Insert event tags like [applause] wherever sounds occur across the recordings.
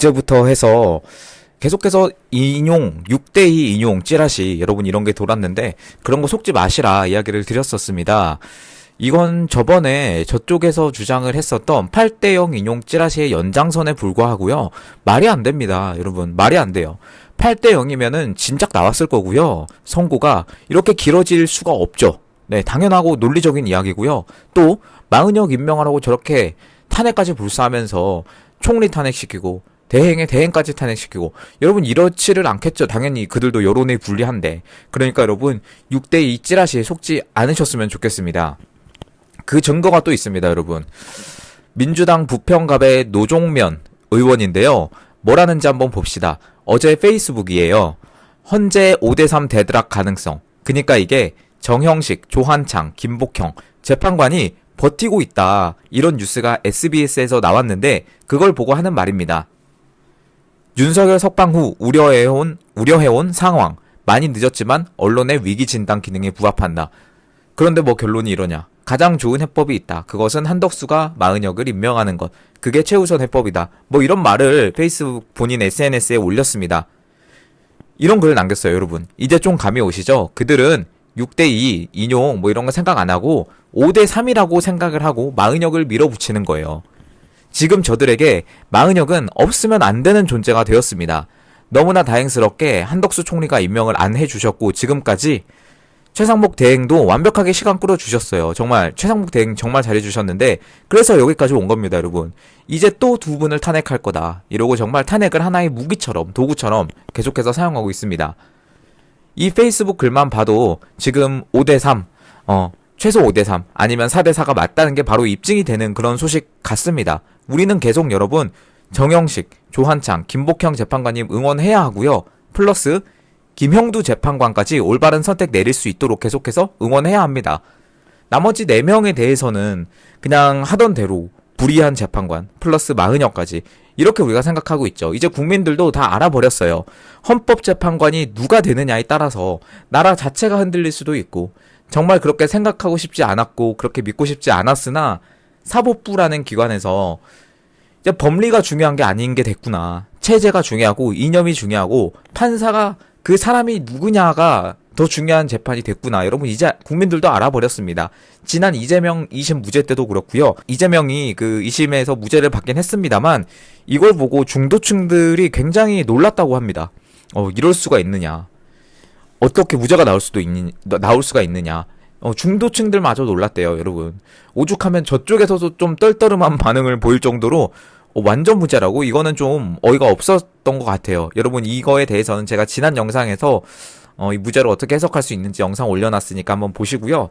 그제부터 해서 계속해서 인용 6대2 인용 찌라시 여러분 이런 게 돌았는데 그런 거 속지 마시라 이야기를 드렸었습니다. 이건 저번에 저쪽에서 주장을 했었던 8대0 인용 찌라시의 연장선에 불과하고요. 말이 안 됩니다. 여러분 말이 안 돼요. 8대0이면은 진작 나왔을 거고요. 선고가 이렇게 길어질 수가 없죠. 네, 당연하고 논리적인 이야기고요. 또 마은혁 임명하라고 저렇게 탄핵까지 불사하면서 총리 탄핵시키고 대행에 대행까지 탄핵시키고 여러분 이렇지를 않겠죠. 당연히 그들도 여론에 불리한데 그러니까 여러분 6대2 찌라시에 속지 않으셨으면 좋겠습니다. 그 증거가 또 있습니다, 여러분. 민주당 부평갑의 노종면 의원인데요. 뭐라는지 한번 봅시다. 어제 페이스북이에요. 헌재 5대3 대드락 가능성. 그니까 이게 정형식, 조한창, 김복형 재판관이 버티고 있다. 이런 뉴스가 SBS에서 나왔는데 그걸 보고 하는 말입니다. 윤석열 석방 후 우려해온 우려해온 상황 많이 늦었지만 언론의 위기 진단 기능에 부합한다. 그런데 뭐 결론이 이러냐? 가장 좋은 해법이 있다. 그것은 한덕수가 마은혁을 임명하는 것. 그게 최우선 해법이다. 뭐 이런 말을 페이스북 본인 SNS에 올렸습니다. 이런 글을 남겼어요, 여러분. 이제 좀 감이 오시죠? 그들은 6대2 인용 뭐 이런 거 생각 안 하고 5대3이라고 생각을 하고 마은혁을 밀어붙이는 거예요. 지금 저들에게 마은혁은 없으면 안 되는 존재가 되었습니다. 너무나 다행스럽게 한덕수 총리가 임명을 안 해주셨고 지금까지 최상목 대행도 완벽하게 시간 끌어주셨어요. 정말 최상목 대행 정말 잘해주셨는데 그래서 여기까지 온 겁니다, 여러분. 이제 또 두 분을 탄핵할 거다. 이러고 정말 탄핵을 하나의 무기처럼 도구처럼 계속해서 사용하고 있습니다. 이 페이스북 글만 봐도 지금 5대 3, 어, 최소 5대3 아니면 4대4가 맞다는 게 바로 입증이 되는 그런 소식 같습니다. 우리는 계속 여러분 정영식, 조한창, 김복형 재판관님 응원해야 하고요. 플러스 김형두 재판관까지 올바른 선택 내릴 수 있도록 계속해서 응원해야 합니다. 나머지 4명에 대해서는 그냥 하던 대로 불의한 재판관 플러스 마흔여까지 이렇게 우리가 생각하고 있죠. 이제 국민들도 다 알아버렸어요. 헌법재판관이 누가 되느냐에 따라서 나라 자체가 흔들릴 수도 있고 정말 그렇게 생각하고 싶지 않았고 그렇게 믿고 싶지 않았으나 사법부라는 기관에서 이제 법리가 중요한 게 아닌 게 됐구나. 체제가 중요하고 이념이 중요하고 판사가 그 사람이 누구냐가 더 중요한 재판이 됐구나. 여러분 이제 국민들도 알아버렸습니다. 지난 이재명 2심 무죄 때도 그렇고요. 이재명이 그 2심에서 무죄를 받긴 했습니다만 이걸 보고 중도층들이 굉장히 놀랐다고 합니다. 어, 이럴 수가 있느냐. 어떻게 무죄가 나올 수도 있는 나올 수가 있느냐. 어, 중도층들마저 놀랐대요, 여러분. 오죽하면 저쪽에서도 좀 떨떠름한 [laughs] 반응을 보일 정도로 어, 완전 무죄라고 이거는 좀 어이가 없었던 것 같아요. 여러분 이거에 대해서는 제가 지난 영상에서 어, 이 무죄를 어떻게 해석할 수 있는지 영상 올려놨으니까 한번 보시고요.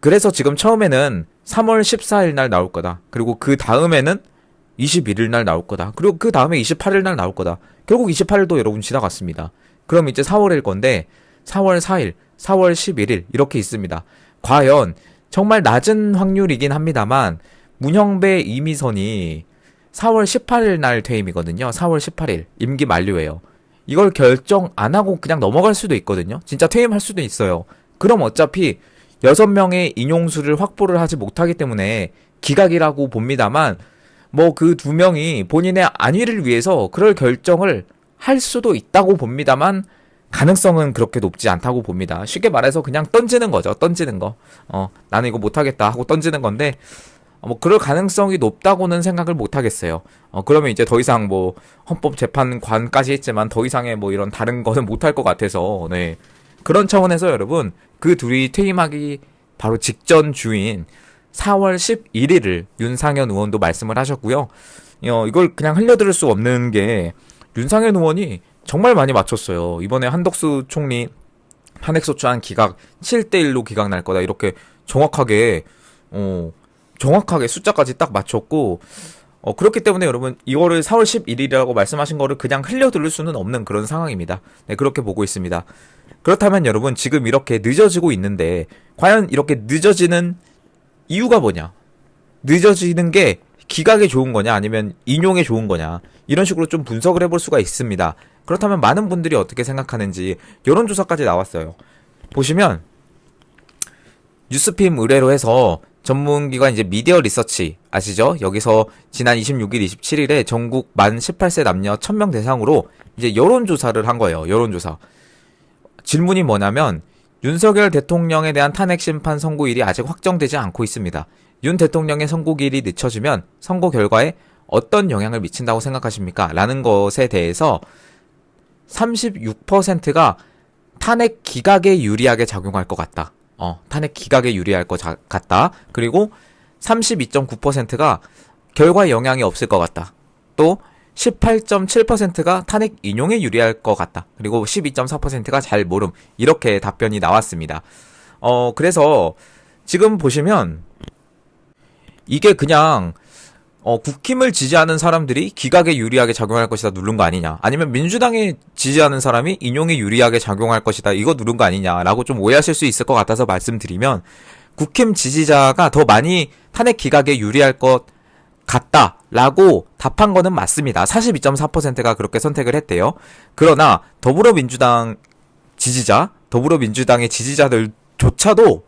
그래서 지금 처음에는 3월 14일 날 나올 거다. 그리고 그 다음에는 21일 날 나올 거다. 그리고 그 다음에 28일 날 나올 거다. 결국 28일도 여러분 지나갔습니다. 그럼 이제 4월일 건데 4월 4일, 4월 11일 이렇게 있습니다. 과연 정말 낮은 확률이긴 합니다만 문형배 이미선이 4월 18일 날 퇴임이거든요. 4월 18일 임기 만료예요. 이걸 결정 안 하고 그냥 넘어갈 수도 있거든요. 진짜 퇴임할 수도 있어요. 그럼 어차피 6명의 인용수를 확보를 하지 못하기 때문에 기각이라고 봅니다만 뭐 그 두 명이 본인의 안위를 위해서 그럴 결정을 할 수도 있다고 봅니다만 가능성은 그렇게 높지 않다고 봅니다. 쉽게 말해서 그냥 던지는 거죠. 던지는 거. 어, 나는 이거 못하겠다 하고 던지는 건데 어, 뭐 그럴 가능성이 높다고는 생각을 못 하겠어요. 어, 그러면 이제 더 이상 뭐 헌법재판관까지 했지만 더 이상의 뭐 이런 다른 거는 [laughs] 못할 것 같아서 네. 그런 차원에서 여러분 그 둘이 퇴임하기 바로 직전 주인 4월 11일을 윤상현 의원도 말씀을 하셨고요. 어, 이걸 그냥 흘려들을 수 없는 게 윤상현 의원이 정말 많이 맞췄어요. 이번에 한덕수 총리 탄핵소추안 기각 7대1로 기각 날 거다. 이렇게 정확하게, 어, 정확하게 숫자까지 딱 맞췄고, 어, 그렇기 때문에 여러분, 이거를 4월 11일이라고 말씀하신 거를 그냥 흘려들을 수는 없는 그런 상황입니다. 네, 그렇게 보고 있습니다. 그렇다면 여러분, 지금 이렇게 늦어지고 있는데, 과연 이렇게 늦어지는 이유가 뭐냐? 늦어지는 게 기각에 좋은 거냐, 아니면 인용에 좋은 거냐, 이런 식으로 좀 분석을 해볼 수가 있습니다. 그렇다면 많은 분들이 어떻게 생각하는지 여론조사까지 나왔어요. 보시면, 뉴스핌 의뢰로 해서 전문기관 이제 미디어 리서치 아시죠? 여기서 지난 26일, 27일에 전국 만 18세 남녀 1000명 대상으로 이제 여론조사를 한 거예요. 여론조사. 질문이 뭐냐면 윤석열 대통령에 대한 탄핵 심판 선고일이 아직 확정되지 않고 있습니다. 윤 대통령의 선고일이 늦춰지면 선고 결과에 어떤 영향을 미친다고 생각하십니까? 라는 것에 대해서 36%가 탄핵 기각에 유리하게 작용할 것 같다. 어, 탄핵 기각에 유리할 것 자- 같다. 그리고 32.9%가 결과에 영향이 없을 것 같다. 또 18.7%가 탄핵 인용에 유리할 것 같다. 그리고 12.4%가 잘 모름. 이렇게 답변이 나왔습니다. 어, 그래서 지금 보시면 이게 그냥 어, 국힘을 지지하는 사람들이 기각에 유리하게 작용할 것이다 누른 거 아니냐. 아니면 민주당에 지지하는 사람이 인용에 유리하게 작용할 것이다. 이거 누른 거 아니냐라고 좀 오해하실 수 있을 것 같아서 말씀드리면 국힘 지지자가 더 많이 탄핵 기각에 유리할 것 같다라고 답한 거는 맞습니다. 42.4%가 그렇게 선택을 했대요. 그러나 더불어민주당 지지자, 더불어민주당의 지지자들조차도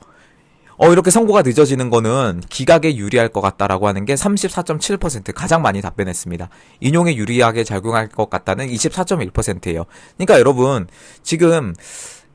어, 이렇게 선고가 늦어지는 거는 기각에 유리할 것 같다라고 하는 게 34.7% 가장 많이 답변했습니다. 인용에 유리하게 작용할 것 같다는 24.1%예요. 그러니까 여러분, 지금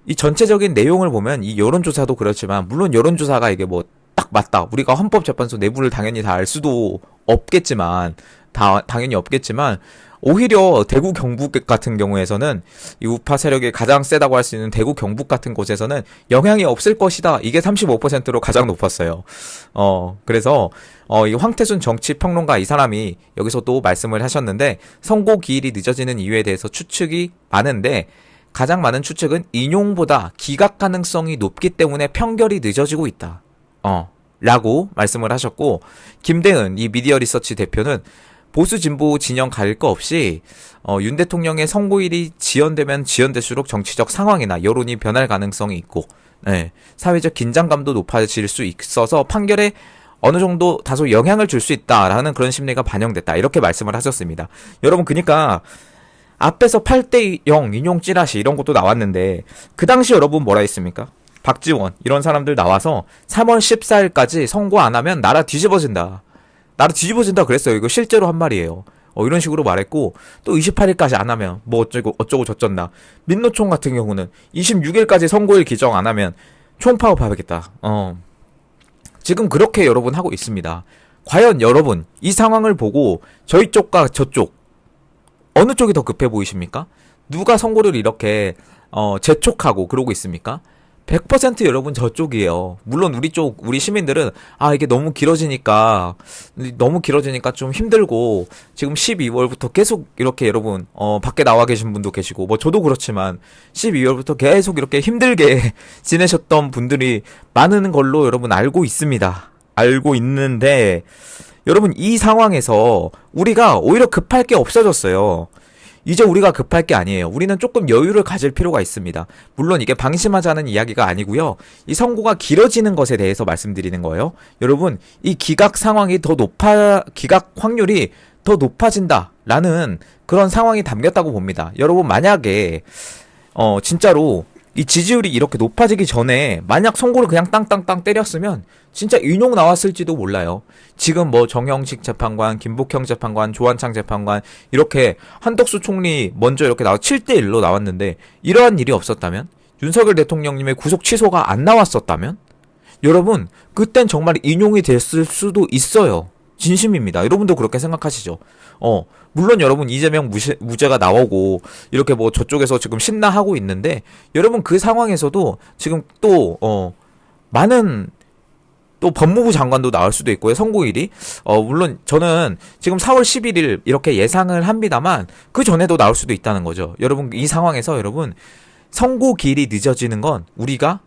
이 전체적인 내용을 보면 이 여론조사도 그렇지만, 물론 여론조사가 이게 뭐 딱 맞다. 우리가 헌법재판소 내부를 당연히 다 알 수도 없겠지만, 다, 당연히 없겠지만, 오히려 대구 경북 같은 경우에서는 이 우파 세력이 가장 세다고 할 수 있는 대구 경북 같은 곳에서는 영향이 없을 것이다. 이게 35%로 가장 높았어요. 어, 그래서 어, 이 황태순 정치 평론가 이 사람이 여기서 또 말씀을 하셨는데 선고 기일이 늦어지는 이유에 대해서 추측이 많은데 가장 많은 추측은 인용보다 기각 가능성이 높기 때문에 평결이 늦어지고 있다. 어, 라고 말씀을 하셨고 김대은 이 미디어 리서치 대표는 보수 진보 진영 가릴 거 없이 어, 윤 대통령의 선고일이 지연되면 지연될수록 정치적 상황이나 여론이 변할 가능성이 있고 네, 사회적 긴장감도 높아질 수 있어서 판결에 어느 정도 다소 영향을 줄 수 있다라는 그런 심리가 반영됐다 이렇게 말씀을 하셨습니다. 여러분 그니까 앞에서 8대 0 인용 찌라시 이런 것도 나왔는데 그 당시 여러분 뭐라 했습니까? 박지원 이런 사람들 나와서 3월 14일까지 선고 안 하면 나라 뒤집어진다. 나라 뒤집어진다 그랬어요. 이거 실제로 한 말이에요. 어, 이런 식으로 말했고 또 28일까지 안 하면 뭐 어쩌고 어쩌고 저쩐다. 민노총 같은 경우는 26일까지 선고일 기정 안 하면 총파업 하겠다. 어. 지금 그렇게 여러분 하고 있습니다. 과연 여러분 이 상황을 보고 저희 쪽과 저쪽 어느 쪽이 더 급해 보이십니까? 누가 선고를 이렇게 어, 재촉하고 그러고 있습니까? 100% 여러분 저쪽이에요. 물론 우리 쪽, 우리 시민들은, 아, 이게 너무 길어지니까, 너무 길어지니까 좀 힘들고, 지금 12월부터 계속 이렇게 여러분, 어, 밖에 나와 계신 분도 계시고, 뭐 저도 그렇지만, 12월부터 계속 이렇게 힘들게 [laughs] 지내셨던 분들이 많은 걸로 여러분 알고 있습니다. 알고 있는데, 여러분 이 상황에서 우리가 오히려 급할 게 없어졌어요. 이제 우리가 급할 게 아니에요. 우리는 조금 여유를 가질 필요가 있습니다. 물론 이게 방심하자는 이야기가 아니고요. 이 선고가 길어지는 것에 대해서 말씀드리는 거예요. 여러분, 이 기각 상황이 더 높아, 기각 확률이 더 높아진다라는 그런 상황이 담겼다고 봅니다. 여러분, 만약에, 어, 진짜로 이 지지율이 이렇게 높아지기 전에 만약 선고를 그냥 땅땅땅 때렸으면 진짜 인용 나왔을지도 몰라요. 지금 뭐 정형식 재판관, 김복형 재판관, 조한창 재판관 이렇게 한덕수 총리 먼저 이렇게 나와 7대 1로 나왔는데 이러한 일이 없었다면 윤석열 대통령님의 구속 취소가 안 나왔었다면 여러분 그땐 정말 인용이 됐을 수도 있어요. 진심입니다. 여러분도 그렇게 생각하시죠? 어, 물론 여러분 이재명 무시, 무죄가 나오고 이렇게 뭐 저쪽에서 지금 신나하고 있는데 여러분 그 상황에서도 지금 또 어, 많은 또 법무부 장관도 나올 수도 있고요. 선고일이 어 물론 저는 지금 4월 11일 이렇게 예상을 합니다만 그 전에도 나올 수도 있다는 거죠. 여러분 이 상황에서 여러분 선고 기일이 늦어지는 건 우리가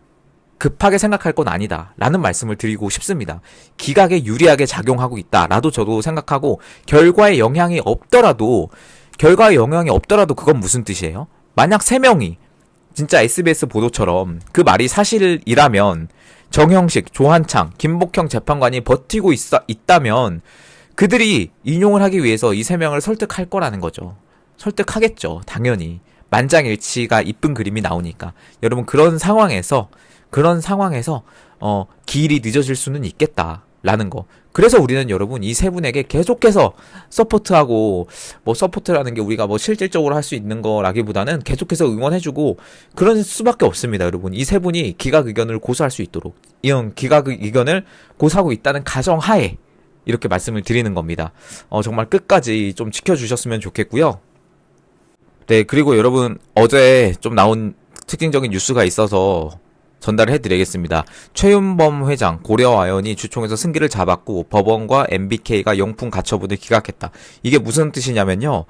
급하게 생각할 건 아니다. 라는 말씀을 드리고 싶습니다. 기각에 유리하게 작용하고 있다. 라도 저도 생각하고, 결과에 영향이 없더라도, 결과에 영향이 없더라도 그건 무슨 뜻이에요? 만약 3명이, 진짜 SBS 보도처럼 그 말이 사실이라면, 정형식, 조한창, 김복형 재판관이 버티고 있, 있다면, 그들이 인용을 하기 위해서 이 3명을 설득할 거라는 거죠. 설득하겠죠. 당연히. 만장일치가 이쁜 그림이 나오니까. 여러분, 그런 상황에서, 그런 상황에서 어 길이 늦어질 수는 있겠다. 라는 거. 그래서 우리는 여러분 이 세 분에게 계속해서 서포트하고 뭐 서포트라는 게 우리가 뭐 실질적으로 할 수 있는 거라기보다는 계속해서 응원해주고 그런 수밖에 없습니다, 여러분. 이 세 분이 기각 의견을 고수할 수 있도록 이런 기각 의견을 고수하고 있다는 가정 하에 이렇게 말씀을 드리는 겁니다. 어, 정말 끝까지 좀 지켜주셨으면 좋겠고요. 네, 그리고 여러분 어제 좀 나온 특징적인 뉴스가 있어서 전달을 해드리겠습니다. 최윤범 회장 고려아연이 주총에서 승기를 잡았고 법원과 MBK가 영풍 가처분을 기각했다. 이게 무슨 뜻이냐면요.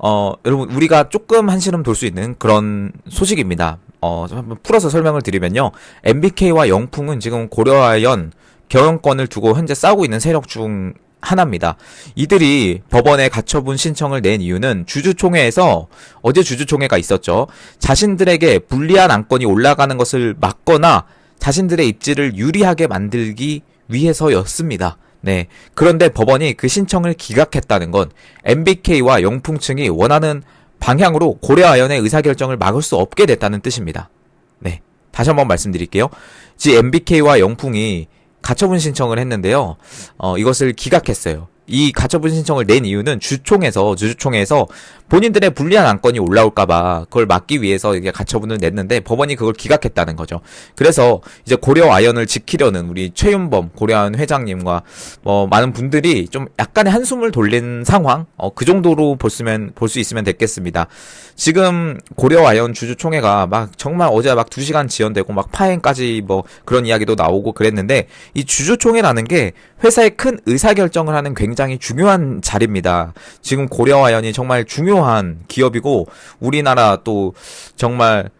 어, 여러분 우리가 조금 한시름 돌 수 있는 그런 소식입니다. 어, 좀 한번 풀어서 설명을 드리면요. MBK와 영풍은 지금 고려아연 경영권을 두고 현재 싸우고 있는 세력 중 하나입니다. 이들이 법원에 가처분 신청을 낸 이유는 주주총회에서 어제 주주총회가 있었죠. 자신들에게 불리한 안건이 올라가는 것을 막거나 자신들의 입지를 유리하게 만들기 위해서였습니다. 네. 그런데 법원이 그 신청을 기각했다는 건 MBK와 영풍층이 원하는 방향으로 고려아연의 의사결정을 막을 수 없게 됐다는 뜻입니다. 네. 다시 한번 말씀드릴게요. 지 MBK와 영풍이 가처분 신청을 했는데요. 어, 이것을 기각했어요. 이 가처분 신청을 낸 이유는 주총에서 주주총회에서 본인들의 불리한 안건이 올라올까봐 그걸 막기 위해서 이게 가처분을 냈는데 법원이 그걸 기각했다는 거죠. 그래서 이제 고려 아연을 지키려는 우리 최윤범 고려아연 회장님과 뭐 많은 분들이 좀 약간의 한숨을 돌린 상황, 어, 그 정도로 볼수면 볼 수 있으면 됐겠습니다. 지금 고려 아연 주주총회가 막 정말 어제 막 2시간 지연되고 막 파행까지 뭐 그런 이야기도 나오고 그랬는데 이 주주총회라는 게 회사의 큰 의사결정을 하는 굉장히 중요한 자리입니다. 지금 고려아연이 정말 중요한 기업이고 우리나라 또 정말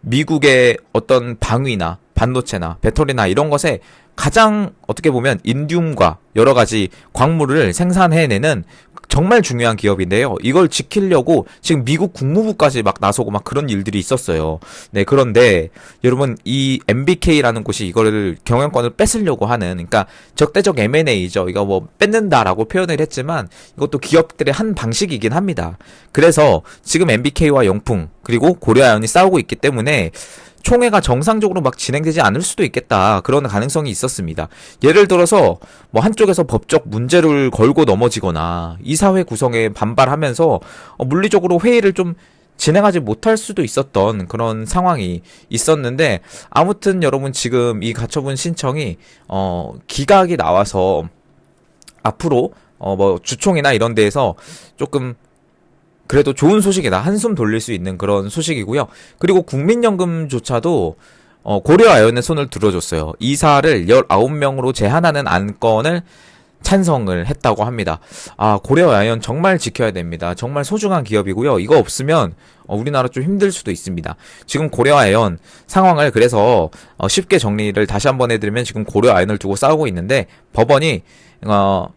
미국의 어떤 방위나 반도체나 배터리나 이런 것에 가장 어떻게 보면 인듐과 여러 가지 광물을 생산해내는 정말 중요한 기업인데요. 이걸 지키려고 지금 미국 국무부까지 막 나서고 막 그런 일들이 있었어요. 네, 그런데 여러분 이 MBK라는 곳이 이거를 경영권을 뺏으려고 하는 그러니까 적대적 M&A죠. 이거 뭐 뺏는다라고 표현을 했지만 이것도 기업들의 한 방식이긴 합니다. 그래서 지금 MBK와 영풍 그리고 고려아연이 싸우고 있기 때문에 총회가 정상적으로 막 진행되지 않을 수도 있겠다. 그런 가능성이 있었습니다. 예를 들어서 뭐 한쪽에서 법적 문제를 걸고 넘어지거나 이사회 구성에 반발하면서 어, 물리적으로 회의를 좀 진행하지 못할 수도 있었던 그런 상황이 있었는데 아무튼 여러분 지금 이 가처분 신청이 어 기각이 나와서 앞으로 어 뭐 주총이나 이런 데에서 조금 그래도 좋은 소식이다. 한숨 돌릴 수 있는 그런 소식이고요. 그리고 국민연금조차도 어, 고려아연의 손을 들어줬어요. 이사를 19명으로 제한하는 안건을 찬성을 했다고 합니다. 아, 고려아연 정말 지켜야 됩니다. 정말 소중한 기업이고요. 이거 없으면 어, 우리나라 좀 힘들 수도 있습니다. 지금 고려아연 상황을 그래서 어, 쉽게 정리를 다시 한번 해드리면 지금 고려아연을 두고 싸우고 있는데 법원이 어,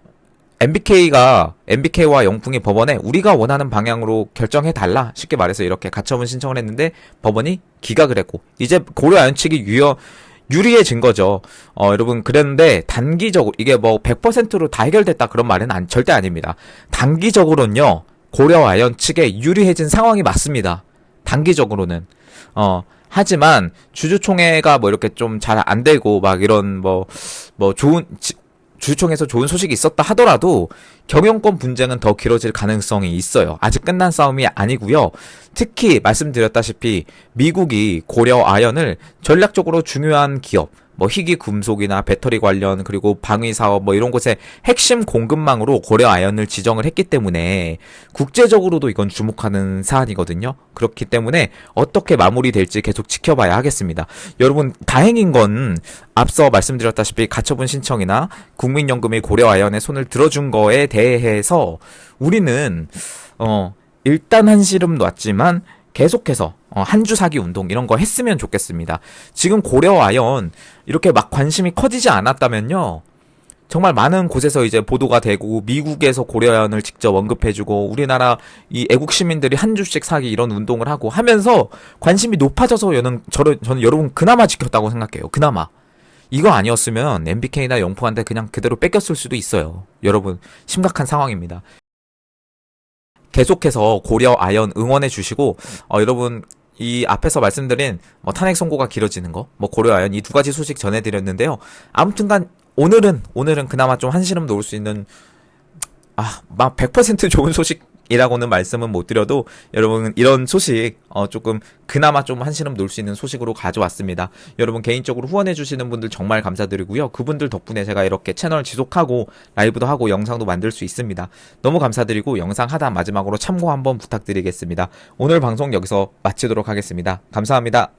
MBK가 MBK와 영풍이 법원에 우리가 원하는 방향으로 결정해 달라 쉽게 말해서 이렇게 가처분 신청을 했는데 법원이 기각을 했고 이제 고려아연 측이 유효 유리해진 거죠. 어, 여러분, 그랬는데, 단기적으로, 이게 뭐, 100%로 다 해결됐다 그런 말은 안, 절대 아닙니다. 단기적으로는요, 고려아연 측에 유리해진 상황이 맞습니다. 단기적으로는. 어, 하지만, 주주총회가 뭐 이렇게 좀 잘 안 되고, 막 이런 뭐, 뭐 좋은, 주총에서 좋은 소식이 있었다 하더라도 경영권 분쟁은 더 길어질 가능성이 있어요. 아직 끝난 싸움이 아니고요. 특히 말씀드렸다시피 미국이 고려 아연을 전략적으로 중요한 기업 뭐 희귀 금속이나 배터리 관련 그리고 방위 사업 뭐 이런 곳에 핵심 공급망으로 고려 아연을 지정을 했기 때문에 국제적으로도 이건 주목하는 사안이거든요. 그렇기 때문에 어떻게 마무리될지 계속 지켜봐야 하겠습니다. 여러분 다행인 건 앞서 말씀드렸다시피 가처분 신청이나 국민연금이 고려 아연의 손을 들어준 거에 대해서 우리는 어 일단 한시름 놨지만 계속해서 어, 한주 사기 운동 이런 거 했으면 좋겠습니다. 지금 고려 아연 이렇게 막 관심이 커지지 않았다면요. 정말 많은 곳에서 이제 보도가 되고 미국에서 고려아연을 직접 언급해주고 우리나라 이 애국 시민들이 한 주씩 사기 이런 운동을 하고 하면서 관심이 높아져서 저는 저는, 여러분 그나마 지켰다고 생각해요. 그나마 이거 아니었으면 MBK나 영풍한테 그냥 그대로 뺏겼을 수도 있어요. 여러분 심각한 상황입니다. 계속해서 고려 아연 응원해 주시고 어, 여러분 이 앞에서 말씀드린 뭐 탄핵 선고가 길어지는 거, 뭐 고려 아연 이 두 가지 소식 전해드렸는데요. 아무튼간 오늘은 오늘은 그나마 좀 한시름 놓을 수 있는 아, 막 100% 좋은 소식 이라고는 말씀은 못 드려도 여러분 이런 소식 어 조금 그나마 좀 한시름 놓을 수 있는 소식으로 가져왔습니다. 여러분 개인적으로 후원해 주시는 분들 정말 감사드리고요. 그분들 덕분에 제가 이렇게 채널 지속하고 라이브도 하고 영상도 만들 수 있습니다. 너무 감사드리고 영상 하단 마지막으로 참고 한번 부탁드리겠습니다. 오늘 방송 여기서 마치도록 하겠습니다. 감사합니다.